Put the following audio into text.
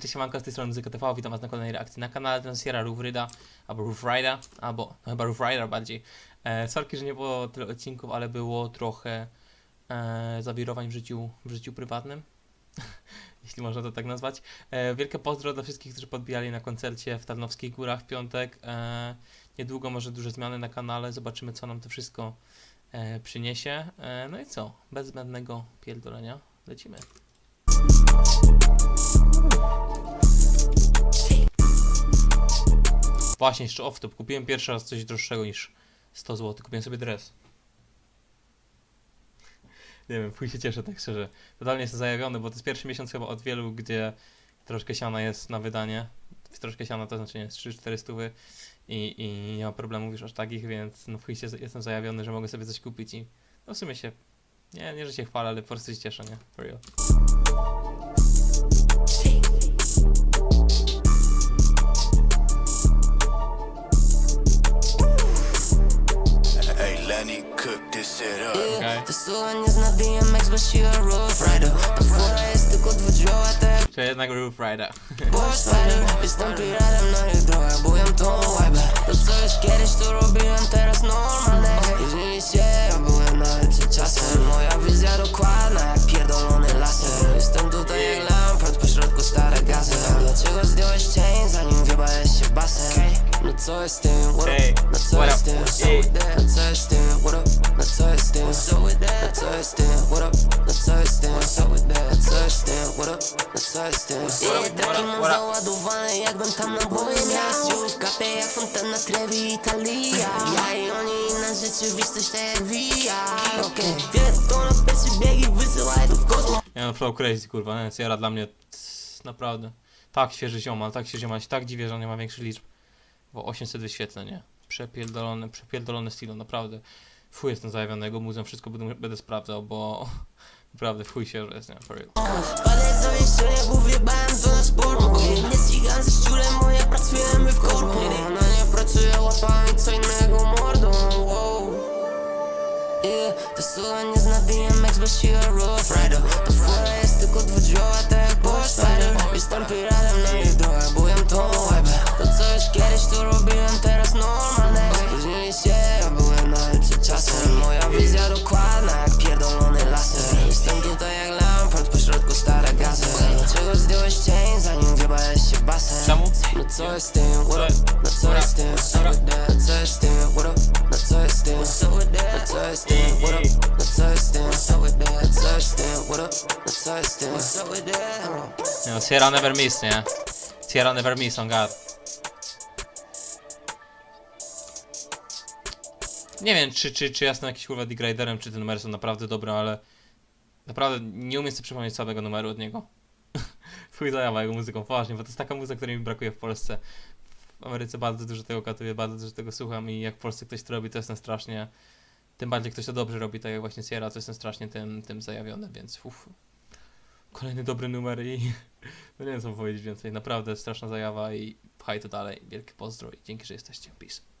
Cześć, siemanko, z tej strony Muzyka TV, witam was na kolejnej reakcji na kanale, ten Sierra Roof Ryda, albo Roof Rider, albo no, chyba Roof Rider bardziej. E, sorki, że nie było tyle odcinków, ale było trochę e, zawirowań w życiu, w życiu prywatnym, jeśli można to tak nazwać. E, wielkie pozdro dla wszystkich, którzy podbijali na koncercie w Tarnowskich Górach w piątek. E, niedługo może duże zmiany na kanale, zobaczymy co nam to wszystko e, przyniesie. E, no i co, bez zbędnego pierdolenia, lecimy. Właśnie, jeszcze off-top. Kupiłem pierwszy raz coś droższego niż 100 zł. Kupiłem sobie dres. Nie wiem, chuj się cieszę, tak szczerze. Totalnie jestem zajawiony, bo to jest pierwszy miesiąc chyba od wielu, gdzie troszkę siana jest na wydanie. Troszkę siana to znaczy nie 3-4 stówy i, i nie ma problemów już aż takich, więc no się, jestem zajawiony, że mogę sobie coś kupić i no w sumie się, nie, nie że się chwalę, ale po prostu się cieszę, nie? For real. Jak Czy jednak Roof Rider. Boss Rider piratem na ich drogach, buję tą łebę To kiedyś robiłem, Tym, what up, no up? tym, so with that? No z tym, what up, no z tym, so with that? No z tym, what up, no z tym, so with that? No z tym, what up, no co jest z tym, yeah, taki mam jakbym tam na moim mieściu Kapie jak fontanna trevi Italia. Ja. I oni na rzeczywistość tak jak VR Okej, okay. to na pierwszy biegi wysyłaj to w kosmos. Ja no flow crazy kurwa, nie, Sierra dla mnie tss, naprawdę. Tak świeży ziomal, tak świeży ziomal, się tak dziwię, że on nie ma większych liczb. Bo 800 wyświetleń, nie? Przepierdolony, przepierdolony stylu, naprawdę. Fuj jestem zajawiony jego muzeum, wszystko będę, będę sprawdzał, bo naprawdę fuj się, że jest, nie? For real. To na sport Nie ścigam ze szczurem, bo nie pracujemy w korpo Ona nie pracuje łapami, co innego mordą wow. Yeah, to słowa nie zna bo Rough Rider fura jest tylko dwudzioła, Tym, what up, z tym, so with that z tym, what up, jest z tym, so with that. z tym, what up, jest z tym, so with that z tym, what up, jest z tym, so with that? No, Sierra never miss, nie? Sierra never miss, on God. Nie wiem, czy, czy, czy ja jestem jakiś kurwa degraderem, czy te numery są naprawdę dobre, ale naprawdę nie umiem sobie przypomnieć całego numeru od niego. Chuj zajawa jego muzyką, poważnie, bo to jest taka muzyka, której mi brakuje w Polsce. W Ameryce bardzo dużo tego katuję, bardzo dużo tego słucham i jak w Polsce ktoś to robi, to jestem strasznie... Tym bardziej ktoś to dobrze robi, tak jak właśnie Sierra, to jestem strasznie tym, tym zajawiony, więc uff. Kolejny dobry numer i no nie wiem co powiedzieć więcej. Naprawdę straszna zajawa i pchaj to dalej. Wielkie pozdro i dzięki, że jesteście. Peace.